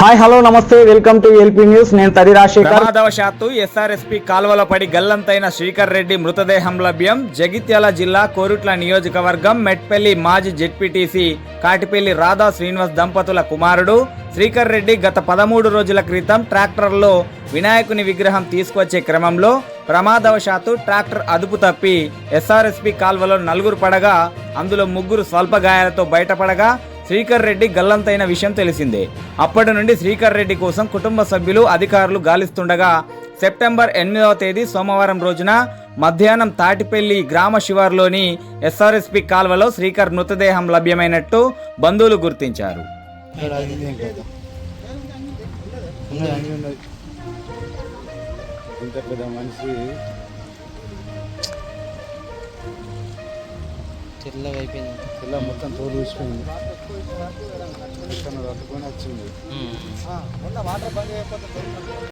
Hi hello namaste welcome to LP news. నేను తరి రాజశేఖర్. ప్రమాదవశాత్తు SRSP కాల్వలో పడి గల్లంతైన శ్రీకర్ రెడ్డి మృతదేహం లభ్యం. జగిత్యాల జిల్లా కోరుట్ల నియోజకవర్గం మెట్పల్లి మాజీ జెడ్పీటీసీ కాటిపల్లి రాధా శ్రీనివాస్ దంపతుల కుమారుడు. శ్రీకర్ రెడ్డి గత పదమూడు రోజుల క్రితం ట్రాక్టర్లో వినాయకుని విగ్రహం తీసుకొచ్చే క్రమంలో ప్రమాదవశాత్తు ట్రాక్టర్ అదుపు తప్పి ఎస్ఆర్ఎస్పి కాల్వలో నలుగురు పడగా అందులో ముగ్గురు స్వల్ప గాయాలతో బయటపడగా శ్రీకర్ రెడ్డి గల్లంతైన విషయం తెలిసిందే. అప్పటి నుండి శ్రీకర్ రెడ్డి కోసం కుటుంబ సభ్యులు అధికారులు గాలిస్తుండగా సెప్టెంబర్ ఎనిమిదవ తేదీ సోమవారం రోజున మధ్యాహ్నం తాటిపల్లి గ్రామ శివారులోని ఎస్ఆర్ఎస్పి కాల్వలో శ్రీకర్ మృతదేహం లభ్యమైనట్టు బంధువులు గుర్తించారు. ఇంత పెద్ద మనిషి తెల్లగా అయిపోయింది. మొత్తం తోలు ఊసిపోయింది. ఇక్కడ పట్టుకొని వచ్చింది.